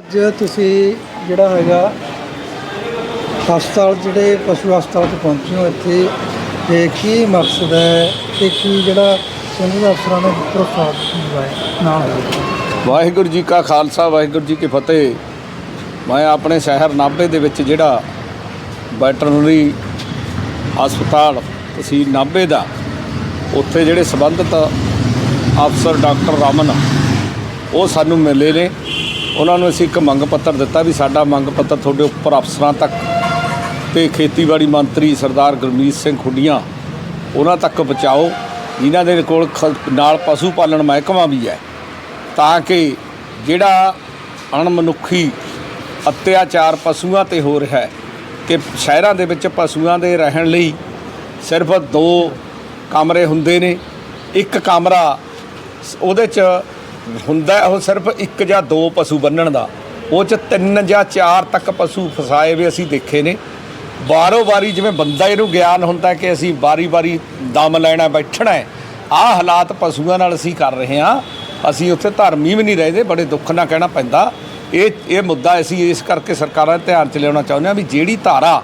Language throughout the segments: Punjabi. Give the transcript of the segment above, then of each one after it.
ਅੱਜ ਤੁਸੀਂ ਜਿਹੜਾ ਹੈਗਾ ਹਸਪਤਾਲ, ਜਿਹੜੇ ਪਸ਼ੂ ਹਸਪਤਾਲ ਤੋਂ ਪਹੁੰਚੇ ਹੋ ਇੱਥੇ, ਤੇ ਕੀ ਮਕਸਦ ਹੈ ਤੇ ਕੀ ਜਿਹੜਾ ਸੰਬੰਧਿਤ ਅਫਸਰਾਂ ਨੇ ਪ੍ਰੋਫਾਈਲ ਦਿਵਾਇਆ ਨਾ ਹੋਵੇ ਵਾਹਿਗੁਰੂ ਜੀ ਕਾ ਖਾਲਸਾ, ਵਾਹਿਗੁਰੂ ਜੀ ਕੀ ਫਤਿਹ। ਮੈਂ ਆਪਣੇ ਸ਼ਹਿਰ ਨਾਭੇ ਦੇ ਵਿੱਚ ਜਿਹੜਾ ਵੈਟਰਨਰੀ ਹਸਪਤਾਲ ਤਹਿਸੀਲ ਨਾਭੇ ਦਾ, ਉੱਥੇ ਜਿਹੜੇ ਸੰਬੰਧਿਤ ਅਫਸਰ ਡਾਕਟਰ ਰਮਨ, ਉਹ ਸਾਨੂੰ ਮਿਲੇ ਨੇ। ਉਹਨਾਂ ਨੂੰ ਅਸੀਂ ਇੱਕ ਮੰਗ ਪੱਤਰ ਦਿੱਤਾ ਵੀ ਸਾਡਾ ਮੰਗ ਪੱਤਰ ਤੁਹਾਡੇ ਉੱਪਰ ਅਫਸਰਾਂ ਤੱਕ ਤੇ ਖੇਤੀਬਾੜੀ ਮੰਤਰੀ ਸਰਦਾਰ ਗੁਰਮੀਤ ਸਿੰਘ ਖੁੱਡੀਆਂ, ਉਹਨਾਂ ਤੱਕ ਪਹੁੰਚਾਓ। ਜਿਨ੍ਹਾਂ ਦੇ ਕੋਲ ਖ- ਨਾਲ ਪਸ਼ੂ ਪਾਲਣ ਮਹਿਕਮਾ ਵੀ ਹੈ। ਤਾਂ ਕਿ ਜਿਹੜਾ ਅਣਮਨੁੱਖੀ ਅਤਿਆਚਾਰ ਪਸ਼ੂਆਂ ਤੇ ਹੋ ਰਿਹਾ ਹੈ ਕਿ ਸ਼ਹਿਰਾਂ ਦੇ ਵਿੱਚ ਪਸ਼ੂਆਂ ਦੇ ਰਹਿਣ ਲਈ ਸਿਰਫ ਦੋ ਕਮਰੇ ਹੁੰਦੇ ਨੇ। ਇੱਕ ਕਮਰਾ ਉਹਦੇ 'ਚ ਹੁੰਦਾ ਉਹ ਸਿਰਫ ਇੱਕ ਜਾਂ ਦੋ ਪਸ਼ੂ ਬੰਨਣ ਦਾ। ਉਹ 'ਚ ਤਿੰਨ ਜਾਂ ਚਾਰ ਤੱਕ ਪਸ਼ੂ ਫਸਾਏ ਵੀ ਅਸੀਂ ਦੇਖੇ ਨੇ। ਬਾਰੋ ਵਾਰੀ ਜਿਵੇਂ ਬੰਦਾ ਇਹਨੂੰ ਗਿਆਨ ਹੁੰਦਾ ਕਿ ਅਸੀਂ ਵਾਰੀ ਵਾਰੀ ਦਮ ਲੈਣਾ, ਬੈਠਣਾ ਹੈ। ਆਹ ਹਾਲਾਤ ਪਸ਼ੂਆਂ ਨਾਲ ਅਸੀਂ ਕਰ ਰਹੇ ਹਾਂ। ਅਸੀਂ ਉੱਥੇ ਧਰਮੀ ਵੀ ਨਹੀਂ ਰਹਿੰਦੇ, ਬੜੇ ਦੁੱਖ ਨਾਲ ਕਹਿਣਾ ਪੈਂਦਾ। ਇਹ ਇਹ ਮੁੱਦਾ ਅਸੀਂ ਇਸ ਕਰਕੇ ਸਰਕਾਰਾਂ ਦੇ ਧਿਆਨ 'ਚ ਲਿਆਉਣਾ ਚਾਹੁੰਦੇ ਹਾਂ ਵੀ ਜਿਹੜੀ ਧਾਰਾ,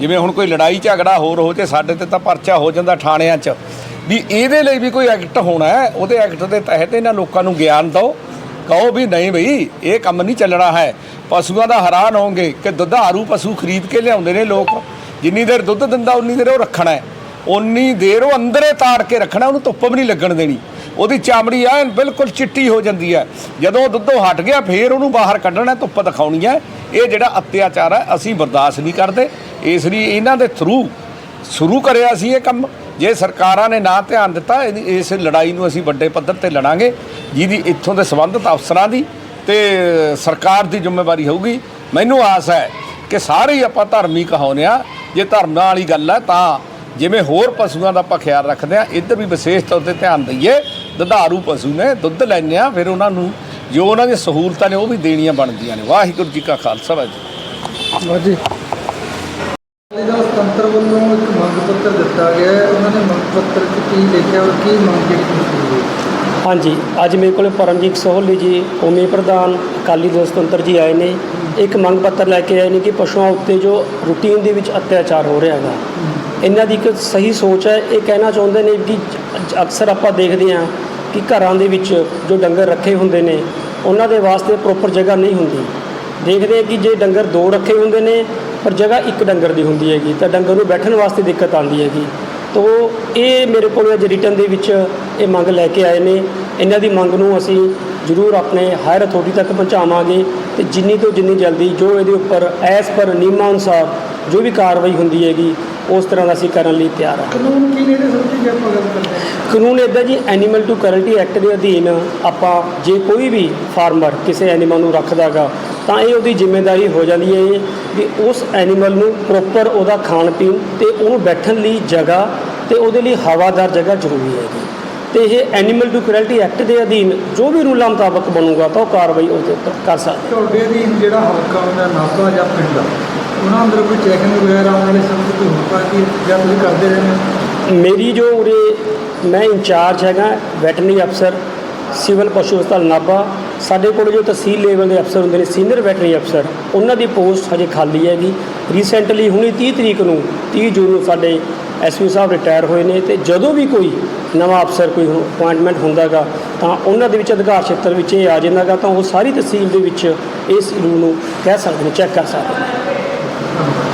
ਜਿਵੇਂ ਹੁਣ ਕੋਈ ਲੜਾਈ ਝਗੜਾ ਹੋਰ ਹੋ ਜੇ, ਸਾਡੇ ਤੇ ਤਾਂ ਪਰਚਾ ਹੋ ਜਾਂਦਾ ਥਾਣਿਆਂ 'ਚ। ਵੀ ਇਹਦੇ ਲਈ ਵੀ ਕੋਈ ਐਕਟ ਹੋਣਾ ਹੈ, ਉਹਦੇ ਐਕਟ ਦੇ ਤਹਿਤ ਇਹਨਾਂ ਲੋਕਾਂ ਨੂੰ ਗਿਆਨ ਦਿਓ। ਕਹੋ ਵੀ ਨਹੀਂ ਬਈ, ਇਹ ਕੰਮ ਨਹੀਂ ਚੱਲਣਾ ਹੈ। ਪਸ਼ੂਆਂ ਦਾ ਹੈਰਾਨ ਹੋਣਗੇ ਕਿ ਦੁਧਾਰੂ ਪਸ਼ੂ ਖਰੀਦ ਕੇ ਲਿਆਉਂਦੇ ਨੇ ਲੋਕ। ਜਿੰਨੀ ਦੇਰ ਦੁੱਧ ਦਿੰਦਾ, ਉਨੀ ਦੇਰ ਉਹ ਰੱਖਣਾ ਹੈ। ਉਨੀ ਦੇਰ ਉਹ ਅੰਦਰੇ ਤਾੜ ਕੇ ਰੱਖਣਾ, ਉਹਨੂੰ ਧੁੱਪ ਵੀ ਨਹੀਂ ਲੱਗਣ ਦੇਣੀ। ਉਹਦੀ ਚਾਮੜੀ ਐਨ ਬਿਲਕੁਲ ਚਿੱਟੀ ਹੋ ਜਾਂਦੀ ਹੈ। ਜਦੋਂ ਉਹ ਦੁੱਧੋਂ ਹਟ ਗਿਆ, ਫੇਰ ਉਹਨੂੰ ਬਾਹਰ ਕੱਢਣਾ, ਧੁੱਪ ਦਿਖਾਉਣੀ ਹੈ। ਇਹ ਜਿਹੜਾ ਅਤਿਆਚਾਰ ਹੈ, ਅਸੀਂ ਬਰਦਾਸ਼ਤ ਨਹੀਂ ਕਰਦੇ। ਇਸ ਲਈ ਇਹਨਾਂ ਦੇ ਥਰੂ ਸ਼ੁਰੂ ਕਰਿਆ ਸੀ ਇਹ ਕੰਮ। ਜੇ ਸਰਕਾਰਾਂ ਨੇ ਨਾ ਧਿਆਨ ਦਿੱਤਾ ਇਹਦੀ- ਇਸ ਲੜਾਈ ਨੂੰ ਅਸੀਂ ਵੱਡੇ ਪੱਧਰ ਤੇ ਲੜਾਂਗੇ ਜਿਹਦੀ ਇੱਥੋਂ ਦੇ ਸੰਬੰਧਿਤ ਅਫਸਰਾਂ ਦੀ ਤੇ ਸਰਕਾਰ ਦੀ ਜ਼ਿੰਮੇਵਾਰੀ ਹੋਊਗੀ। ਮੈਨੂੰ ਆਸ ਹੈ ਕਿ ਸਾਰੇ ਹੀ ਆਪਾਂ ਧਰਮੀ ਕਹਾਉਂਦੇ ਆ। ਜੇ ਧਰਮਾਂ ਵਾਲੀ ਗੱਲ ਹੈ ਤਾਂ ਜਿਵੇਂ ਹੋਰ ਪਸ਼ੂਆਂ ਦਾ ਆਪਾਂ ਖਿਆਲ ਰੱਖਦੇ ਆ ਇੱਧਰ ਵੀ ਵਿਸ਼ੇਸ਼ ਤੌਰ ਤੇ ਧਿਆਨ ਦਈਏ। ਦੁਧਾਰੂ ਪਸ਼ੂ ਨੇ ਦੁੱਧ ਲੈਂਦੇ ਆ ਫਿਰ ਉਹਨਾਂ ਨੂੰ ਜੋ ਉਹਨਾਂ ਦੀਆਂ ਸਹੂਲਤਾਂ ਨੇ ਉਹ ਵੀ ਦੇਣੀਆਂ ਬਣਦੀਆਂ ਨੇ। ਵਾਹਿਗੁਰੂ ਜੀ ਕਾ ਖਾਲਸਾ ਵਾਹਿਗੁਰੂ ਇਹਦਾ ਤੰਤਰ ਵੱਲੋਂ ਇੱਕ ਮੰਗ ਪੱਤਰ ਦਿੱਤਾ ਗਿਆ ਹੈ। ਉਹਨਾਂ ਨੇ ਮੰਗ ਪੱਤਰ 'ਚ ਕੀ ਲਿਖਿਆ ਔਰ ਕੀ ਮੰਗ ਜਿਹੜੀ ਕੀਤੀ ਹੈ? ਹਾਂਜੀ, ਅੱਜ ਮੇਰੇ ਕੋਲ ਪਰਮਜੀਤ ਸੋਹਲੀ ਜੀ ਕੌਮੀ ਪ੍ਰਧਾਨ, ਅਕਾਲੀ ਦਲ ਸੁਤੰਤਰ ਜੀ ਆਏ ਨੇ। ਇੱਕ ਮੰਗ ਪੱਤਰ ਲੈ ਕੇ ਆਏ ਨੇ ਕਿ ਪਸ਼ੂਆਂ ਉੱਤੇ ਜੋ ਰੂਟੀਨ ਦੇ ਵਿੱਚ ਅਤਿਆਚਾਰ ਹੋ ਰਿਹਾ ਹੈਗਾ, ਇਹਨਾਂ ਦੀ ਇੱਕ ਸਹੀ ਸੋਚ ਹੈ। ਇਹ ਕਹਿਣਾ ਚਾਹੁੰਦੇ ਨੇ ਕਿ ਜ- ਅਕਸਰ ਆਪਾਂ ਦੇਖਦੇ ਹਾਂ ਕਿ ਘਰਾਂ ਦੇ ਵਿੱਚ ਜੋ ਡੰਗਰ ਰੱਖੇ ਹੁੰਦੇ ਨੇ, ਉਹਨਾਂ ਦੇ ਵਾਸਤੇ ਪ੍ਰੋਪਰ ਜਗ੍ਹਾ ਨਹੀਂ ਹੁੰਦੀ। ਦੇਖਦੇ ਹਾਂ ਕਿ ਜੇ ਡੰਗਰ ਦੋ ਰੱਖੇ ਹੁੰਦੇ ਨੇ, ਪਰ ਜਗ੍ਹਾ ਇੱਕ ਡੰਗਰ ਦੀ ਹੁੰਦੀ ਹੈਗੀ, ਤਾਂ ਡੰਗਰ ਨੂੰ ਬੈਠਣ ਵਾਸਤੇ ਦਿੱਕਤ ਆਉਂਦੀ ਹੈਗੀ। ਤੋ ਇਹ ਮੇਰੇ ਕੋਲ ਅੱਜ ਰਿਟਰਨ ਦੇ ਵਿੱਚ ਇਹ ਮੰਗ ਲੈ ਕੇ ਆਏ ਨੇ। ਇਹਨਾਂ ਦੀ ਮੰਗ ਨੂੰ ਅਸੀਂ ਜ਼ਰੂਰ ਆਪਣੇ ਹਾਇਰ ਅਥਾਰਟੀ ਤੱਕ ਪਹੁੰਚਾਵਾਂਗੇ ਤੇ ਜਿੰਨੀ ਤੋਂ ਜਿੰਨੀ ਜਲਦੀ ਜੋ ਇਹਦੇ ਉੱਪਰ ਐਸ ਪਰ ਨਿਯਮਾਂ ਅਨੁਸਾਰ ਜੋ ਵੀ ਕਾਰਵਾਈ ਹੁੰਦੀ ਹੈਗੀ ਉਸ ਤਰ੍ਹਾਂ ਦਾ ਅਸੀਂ ਕਰਨ ਲਈ ਤਿਆਰ ਹਾਂ। ਕਾਨੂੰਨ ਕੀ ਨੇ ਇਹਦੇ ਸੰਬੰਧੀ ਜੇ ਆਪਾਂ ਗੱਲ ਕਰਦੇ ਹਾਂ? ਕਾਨੂੰਨ ਇੱਦਾਂ ਜੀ ਐਨੀਮਲ ਟੂ ਕਰਲਟੀ ਐਕਟ ਦੇ ਅਧੀਨ ਆਪਾਂ ਜੇ ਕੋਈ ਵੀ ਫਾਰਮਰ ਕਿਸੇ ਐਨੀਮਲ ਨੂੰ ਰੱਖਦਾਗਾ ਤਾਂ ਇਹ ਉਹਦੀ ਜ਼ਿੰਮੇਵਾਰੀ ਹੋ ਜਾਂਦੀ ਹੈ ਵੀ ਉਸ ਐਨੀਮਲ ਨੂੰ ਪ੍ਰੋਪਰ ਉਹਦਾ ਖਾਣ ਪੀਣ ਤੇ ਉਹਨੂੰ ਬੈਠਣ ਲਈ ਜਗ੍ਹਾ ਤੇ ਉਹਦੇ ਲਈ ਹਵਾਦਾਰ ਜਗ੍ਹਾ ਜ਼ਰੂਰੀ ਹੈਗੀ। ਤੇ ਇਹ ਐਨੀਮਲ ਟੂ ਕਰਲਟੀ ਐਕਟ ਦੇ ਅਧੀਨ ਜੋ ਵੀ ਰੂਲਾਂ ਮੁਤਾਬਕ ਬਣੂਗਾ ਤਾਂ ਉਹ ਕਾਰਵਾਈ ਉਹਦੇ ਉੱਪਰ ਕਰ ਸਕਦੇ। ਤੁਹਾਡੇ ਦੀ ਜਿਹੜਾ ਹਲਕਾ ਹੁੰਦਾ ਨਾਭਾ ਜਾਂ ਪਿੰਡ ਉਹਨਾਂ ਅੰਦਰ ਕੋਈ ਚੈਕਿੰਗ ਵਗੈਰਾ ਵਾਲੇ ਸਮੇਂ 'ਚ ਕੋਈ ਹੋਊਗਾ ਕਿ ਜਾਂ ਤੁਸੀਂ ਕਰਦੇ ਰਹਿੰਦੇ? ਮੇਰੀ ਜੋ ਉਰੇ ਮੈਂ ਇੰਚਾਰਜ ਹੈਗਾ ਵੈਟਰਨਰੀ ਅਫਸਰ ਸਿਵਲ ਪਸ਼ੂ ਹਸਪਤਾਲ ਨਾਭਾ। ਸਾਡੇ ਕੋਲ ਜੋ ਤਹਿਸੀਲ ਲੈਵਲ ਦੇ ਅਫਸਰ ਹੁੰਦੇ ਨੇ ਸੀਨੀਅਰ ਵੈਟਰਨਰੀ ਅਫਸਰ ਉਹਨਾਂ ਦੀ ਪੋਸਟ ਹਜੇ ਖਾਲੀ ਹੈਗੀ। ਰੀਸੈਂਟਲੀ ਹੁਣੀ 30 ਤਰੀਕ ਨੂੰ 30 ਜੂਨ ਨੂੰ ਸਾਡੇ ਐਸਪੀ ਸਾਹਿਬ ਰਿਟਾਇਰ ਹੋਏ ਨੇ ਤੇ ਜਦੋਂ ਵੀ ਕੋਈ ਨਵਾਂ ਅਫਸਰ ਕੋਈ ਅਪਾਇੰਟਮੈਂਟ ਹੁੰਦਾਗਾ, ਤਾਂ ਉਹਨਾਂ ਦੇ ਵਿੱਚ ਅਧਿਕਾਰ ਖੇਤਰ ਵਿੱਚ ਇਹ ਆ ਜਾਂਦਾਗਾ, ਤਾਂ ਉਹ ਸਾਰੀ ਤਹਿਸੀਲ ਦੇ ਵਿੱਚ ਇਸ ਰੂਲ ਨੂੰ ਕਹਿ ਸਕਦੇ ਨੇ ਚੈੱਕ ਕਰ ਸਕਦੇ ਨੇ।